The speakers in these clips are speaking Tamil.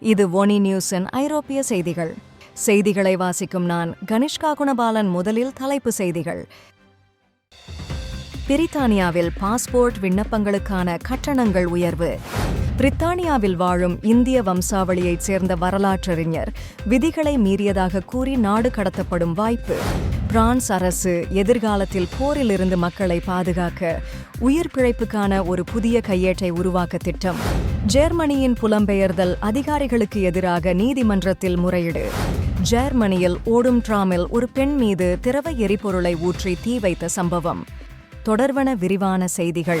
இது ஒனி நியூஸின் ஐரோப்பிய செய்திகள். செய்திகளை வாசிக்கும் நான் கனிஷ்கா குணபாலன் முதலில் தலைப்பு செய்திகள். பிரித்தானியாவில் பாஸ்போர்ட் விண்ணப்பங்களுக்கான கட்டணங்கள் உயர்வு. பிரித்தானியாவில் வாழும் இந்திய வம்சாவளியைச் சேர்ந்த வரலாற்றறிஞர் விதிகளை மீறியதாக கூறி நாடு கடத்தப்படும் வாய்ப்பு. பிரான்ஸ் அரசு எதிர்காலத்தில் போரிலிருந்து மக்களை பாதுகாக்க உயிர் பிழைப்புக்கான ஒரு புதிய கையேட்டை உருவாக்க திட்டம். ஜெர்மனியின் புலம்பெயர்தல் அதிகாரிகளுக்கு எதிராக நீதிமன்றத்தில் முறையீடு. ஜெர்மனியில் ஓடும் டிராமில் ஒரு பெண் மீது திரவ எரிபொருளை ஊற்றி தீ வைத்த சம்பவம். தொடர்வன விரிவான செய்திகள்.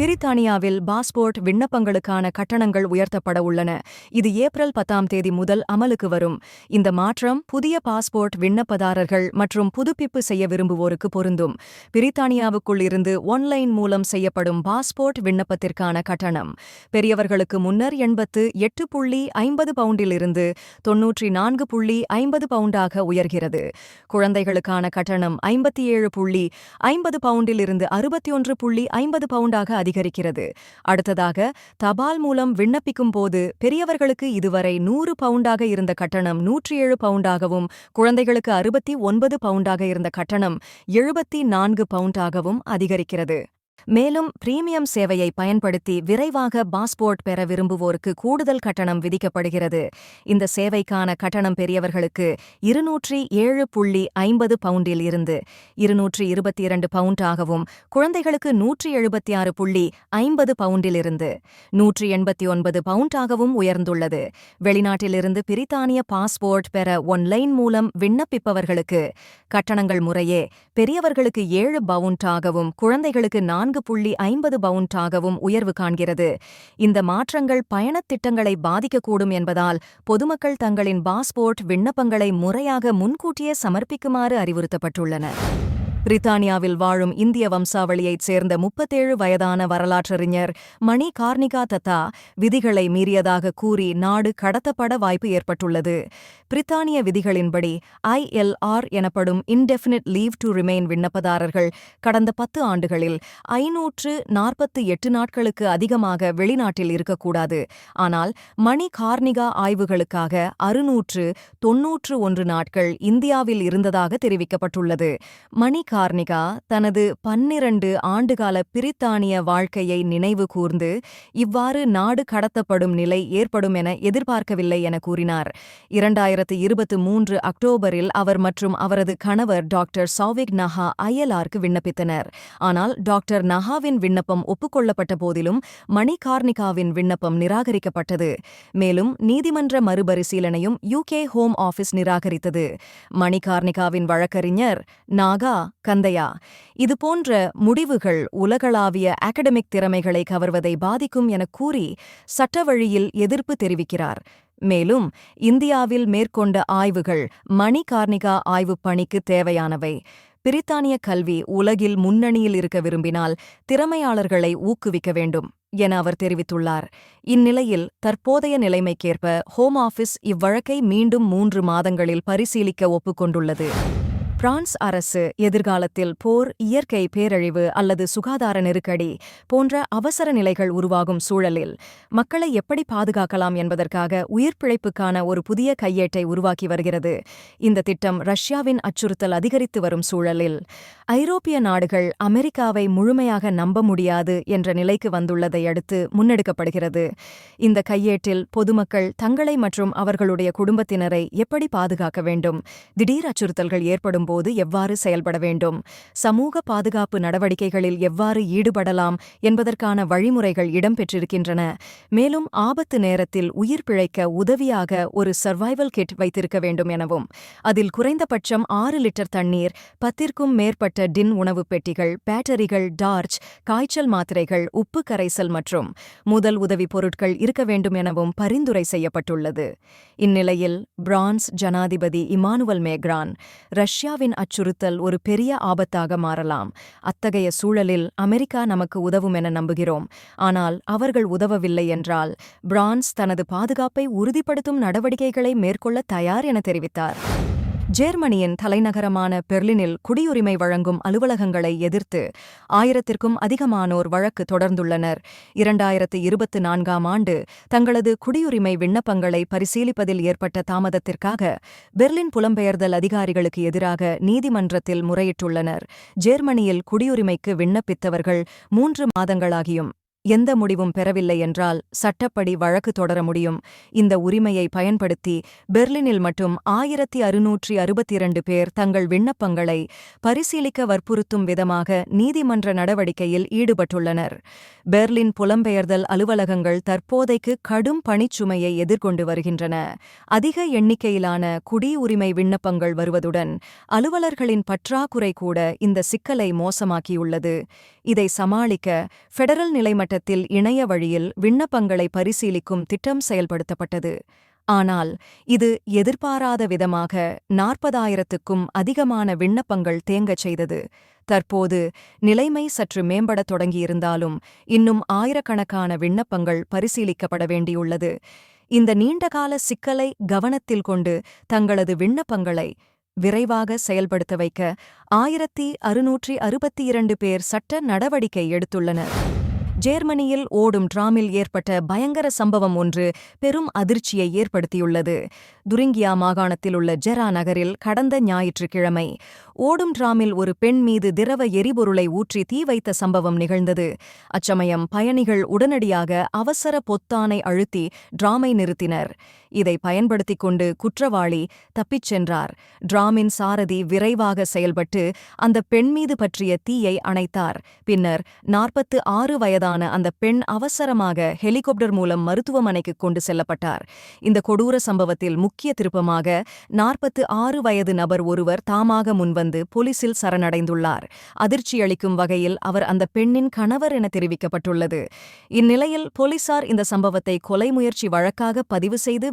பிரித்தானியாவில் பாஸ்போர்ட் விண்ணப்பங்களுக்கான கட்டணங்கள் உயர்த்தப்பட உள்ளன. இது ஏப்ரல் பத்தாம் தேதி முதல் அமலுக்கு வரும். இந்த மாற்றம் புதிய பாஸ்போர்ட் விண்ணப்பதாரர்கள் மற்றும் புதுப்பிப்பு செய்ய விரும்புவோருக்கு பொருந்தும். பிரித்தானியாவுக்குள் இருந்து ஒன்லைன் மூலம் செய்யப்படும் பாஸ்போர்ட் விண்ணப்பத்திற்கான கட்டணம். பெரியவர்களுக்கு முன்னர் எண்பத்து எட்டு புள்ளி ஐம்பது பவுண்டிலிருந்து தொன்னூற்றி நான்கு புள்ளி ஐம்பது பவுண்டாக உயர்கிறது. குழந்தைகளுக்கான கட்டணம் ஐம்பத்தி ஏழு புள்ளி ஐம்பது பவுண்டிலிருந்து அறுபத்தி ஒன்று புள்ளி ஐம்பது பவுண்டாக அதிகரிக்கிறது அதிகரிக்கிறது. அடுத்ததாக தபால் மூலம் விண்ணப்பிக்கும் போது பெரியவர்களுக்கு இதுவரை நூறு பவுண்டாக இருந்த கட்டணம் நூற்றி ஏழு பவுண்டாகவும் குழந்தைகளுக்கு அறுபத்தி ஒன்பது பவுண்டாக இருந்த கட்டணம் எழுபத்தி நான்கு பவுண்டாகவும் அதிகரிக்கிறது. மேலும் பிரீமியம் சேவையை பயன்படுத்தி விரைவாக பாஸ்போர்ட் பெற விரும்புவோருக்கு கூடுதல் கட்டணம் விதிக்கப்படுகிறது. இந்த சேவைக்கான கட்டணம் பெரியவர்களுக்கு இருநூற்றி ஏழு புள்ளி ஐம்பது பவுண்டில் இருந்து இருநூற்றி இருபத்தி இரண்டு பவுண்டாகவும் குழந்தைகளுக்கு நூற்றி எழுபத்தி ஆறு புள்ளி ஐம்பது பவுண்டிலிருந்து நூற்றி எண்பத்தி ஒன்பது பவுண்டாகவும் உயர்ந்துள்ளது. வெளிநாட்டிலிருந்து பிரித்தானிய பாஸ்போர்ட் பெற ஒன்லைன் மூலம் விண்ணப்பிப்பவர்களுக்கு கட்டணங்கள் முறையே பெரியவர்களுக்கு ஏழு பவுண்டாகவும் குழந்தைகளுக்கு நான்கு புள்ளி ஐம்பது பவுண்டாகவும் உயர்வு காண்கிறது. இந்த மாற்றங்கள் பயணத் திட்டங்களை பாதிக்கக்கூடும் என்பதால் பொதுமக்கள் தங்களின் பாஸ்போர்ட் விண்ணப்பங்களை முறையாக முன்கூட்டியே சமர்ப்பிக்குமாறு அறிவுறுத்தப்பட்டுள்ளன. பிரித்தானியாவில் வாழும் இந்திய வம்சாவளியைச் சேர்ந்த முப்பத்தேழு வயதான வரலாற்றறிஞர் மணி கார்னிகா தத்தா விதிகளை மீறியதாக கூறி நாடு கடத்தப்பட வாய்ப்பு ஏற்பட்டுள்ளது. பிரித்தானிய விதிகளின்படி ஐஎல்ஆர் எனப்படும் இன்டெஃபினிட் லீவ் டு ரிமைன் விண்ணப்பதாரர்கள் கடந்த பத்து ஆண்டுகளில் ஐநூற்று நாற்பத்து எட்டு நாட்களுக்கு அதிகமாக வெளிநாட்டில் இருக்கக்கூடாது. ஆனால் மணி கார்னிகா ஆய்வுகளுக்காக அறுநூற்று தொன்னூற்று ஒன்று நாட்கள் இந்தியாவில் இருந்ததாக தெரிவிக்கப்பட்டுள்ளது. மணி கார்னிகா தனது பன்னிரண்டு ஆண்டுகால பிரித்தானிய வாழ்க்கையை நினைவு கூர்ந்து இவ்வாறு நாடு கடத்தப்படும் நிலை ஏற்படும் என எதிர்பார்க்கவில்லை என கூறினார். இரண்டாயிரம் இரண்டாயிரத்து இருபத்து மூன்று அக்டோபரில் அவர் மற்றும் அவரது கணவர் டாக்டர் சௌவிக் நஹா ஐஎல்ஆருக்கு விண்ணப்பித்தனர். ஆனால் டாக்டர் நஹாவின் விண்ணப்பம் ஒப்புக்கொள்ளப்பட்ட போதிலும் மணிகார்னிகாவின் விண்ணப்பம் நிராகரிக்கப்பட்டது. மேலும் நீதிமன்ற மறுபரிசீலனையும் யூகே ஹோம் ஆஃபீஸ் நிராகரித்தது. மணிகார்னிகாவின் வழக்கறிஞர் நாகா கந்தையா. இதுபோன்ற முடிவுகள் உலகளாவிய அகடமிக் திறமைகளை கவர்வதை பாதிக்கும் என கூறி சட்ட வழியில் எதிர்ப்பு தெரிவிக்கிறார். மேலும் இந்தியாவில் மேற்கொண்ட ஆய்வுகள் மணி கார்னிகா ஆய்வுப் பணிக்கு தேவையானவை. பிரித்தானிய கல்வி உலகில் முன்னணியில் இருக்க விரும்பினால் திறமையாளர்களை ஊக்குவிக்க வேண்டும் என அவர் தெரிவித்துள்ளார். இந்நிலையில் தற்போதைய நிலைமைக்கேற்ப ஹோம் ஆபீஸ் இவ்வழக்கை மீண்டும் மூன்று மாதங்களில் பரிசீலிக்க ஒப்புக்கொண்டுள்ளது. பிரான்ஸ் அரசு எதிர்காலத்தில் போர் இயற்கை பேரழிவு அல்லது சுகாதார நெருக்கடி போன்ற அவசர நிலைகள் உருவாகும் சூழலில் மக்களை எப்படி பாதுகாக்கலாம் என்பதற்காக உயிர் பிழைப்புக்கான ஒரு புதிய கையேட்டை உருவாக்கி வருகிறது. இந்த திட்டம் ரஷ்யாவின் அச்சுறுத்தல் அதிகரித்து வரும் சூழலில் ஐரோப்பிய நாடுகள் அமெரிக்காவை முழுமையாக நம்ப முடியாது என்ற நிலைக்கு வந்துள்ளதை அடுத்து முன்னெடுக்கப்படுகிறது. இந்த கையேட்டில் பொதுமக்கள் தங்களை மற்றும் அவர்களுடைய குடும்பத்தினரை எப்படி பாதுகாக்க வேண்டும்? திடீர் அச்சுறுத்தல்கள் ஏற்படும் போது எவ்வாறு செயல்பட வேண்டும்? சமூக பாதுகாப்பு நடவடிக்கைகளில் எவ்வாறு ஈடுபடலாம் என்பதற்கான வழிமுறைகள் இடம்பெற்றிருக்கின்றன. மேலும் ஆபத்து நேரத்தில் உயிர் பிழைக்க உதவியாக ஒரு சர்வைவல் கிட் வைத்திருக்க வேண்டும் எனவும் அதில் குறைந்தபட்சம் ஆறு லிட்டர் தண்ணீர் பத்திற்கும் மேற்பட்ட டின் உணவுப் பெட்டிகள் பேட்டரிகள் டார்ச் காய்ச்சல் மாத்திரைகள் உப்பு கரைசல் மற்றும் முதல் உதவி பொருட்கள் இருக்க வேண்டும் எனவும் பரிந்துரை செய்யப்பட்டுள்ளது. இந்நிலையில் பிரான்ஸ் ஜனாதிபதி இமானுவல் மேக்ரான் ரஷ்யா ரஷ்யாவின் அச்சுறுத்தல் ஒரு பெரிய ஆபத்தாக மாறலாம். அத்தகைய சூழலில் அமெரிக்கா நமக்கு உதவும் என நம்புகிறோம். ஆனால் அவர்கள் உதவவில்லை என்றால் பிரான்ஸ் தனது பாதுகாப்பை உறுதிப்படுத்தும் நடவடிக்கைகளை மேற்கொள்ள தயார் என தெரிவித்தார். ஜேர்மனியின் தலைநகரமான பெர்லினில் குடியுரிமை வழங்கும் அலுவலகங்களை எதிர்த்து ஆயிரத்திற்கும் அதிகமானோர் வழக்கு தொடர்ந்துள்ளனர். இரண்டாயிரத்து இருபத்து நான்காம் ஆண்டு தங்களது குடியுரிமை விண்ணப்பங்களை பரிசீலிப்பதில் ஏற்பட்ட தாமதத்திற்காக பெர்லின் புலம்பெயர்தல் அதிகாரிகளுக்கு எதிராக நீதிமன்றத்தில் முறையிட்டுள்ளனர். ஜேர்மனியில் குடியுரிமைக்கு விண்ணப்பித்தவர்கள் மூன்று மாதங்களாகியும் எந்த முடிவும் பெறவில்லை என்றால் சட்டப்படி வழக்கு தொடர முடியும். இந்த உரிமையை பயன்படுத்தி பெர்லினில் மட்டும் ஆயிரத்தி அறுநூற்றி அறுபத்தி இரண்டு பேர் தங்கள் விண்ணப்பங்களை பரிசீலிக்க வற்புறுத்தும் விதமாக நீதிமன்ற நடவடிக்கையில் ஈடுபட்டுள்ளனர். பெர்லின் புலம்பெயர்தல் அலுவலகங்கள் தற்போதைக்கு கடும் பணிச்சுமையை எதிர்கொண்டு வருகின்றன. அதிக எண்ணிக்கையிலான குடியுரிமை விண்ணப்பங்கள் வருவதுடன் அலுவலர்களின் பற்றாக்குறை கூட இந்த சிக்கலை மோசமாக்கியுள்ளது. இதை சமாளிக்க ஃபெடரல் நிலைமட்டத்தில் இணைய வழியில் விண்ணப்பங்களை பரிசீலிக்கும் திட்டம் செயல்படுத்தப்பட்டது. ஆனால் இது எதிர்பாராத விதமாக நாற்பதாயிரத்துக்கும் அதிகமான விண்ணப்பங்கள் தேங்கச் செய்தது. தற்போது நிலைமை சற்று மேம்படத் தொடங்கியிருந்தாலும் இன்னும் ஆயிரக்கணக்கான விண்ணப்பங்கள் பரிசீலிக்கப்பட வேண்டியுள்ளது. இந்த நீண்டகால சிக்கலை கவனத்தில் கொண்டு தங்களது விண்ணப்பங்களை விரைவாக செயல்படுத்த வைக்க ஆயிரத்தி அறுநூற்றி அறுபத்தி இரண்டு பேர் சட்ட நடவடிக்கை எடுத்துள்ளனர். ஜேர்மனியில் ஓடும் டிராமில் ஏற்பட்ட பயங்கர சம்பவம் ஒன்று பெரும் அதிர்ச்சியை ஏற்படுத்தியுள்ளது. துரிங்கியா மாகாணத்தில் உள்ள ஜெரா நகரில் கடந்த ஞாயிற்றுக்கிழமை ஓடும் டிராமில் ஒரு பெண் மீது திரவ எரிபொருளை ஊற்றி தீ வைத்த சம்பவம் நிகழ்ந்தது. அச்சமயம் பயணிகள் உடனடியாக அவசர பொத்தானை அழுத்தி டிராமை நிறுத்தினர். இதை பயன்படுத்திக் கொண்டு குற்றவாளி தப்பிச் சென்றார். டிராமின் சாரதி விரைவாக செயல்பட்டு அந்த பெண் மீது பற்றிய தீயை அணைத்தார். பின்னர் நாற்பத்து ஆறு வயதான அந்த பெண் அவசரமாக ஹெலிகாப்டர் மூலம் மருத்துவமனைக்கு கொண்டு செல்லப்பட்டார். இந்த கொடூர சம்பவத்தில் முக்கிய திருப்பமாக நாற்பத்து ஆறு வயது நபர் ஒருவர் தாமாக முன்வந்து போலீசில் சரணடைந்துள்ளார். அதிர்ச்சியளிக்கும் வகையில் அவர் அந்த பெண்ணின் கணவர் என தெரிவிக்கப்பட்டுள்ளது. இந்நிலையில் போலீசார் இந்த சம்பவத்தை கொலை முயற்சி வழக்காக பதிவு செய்து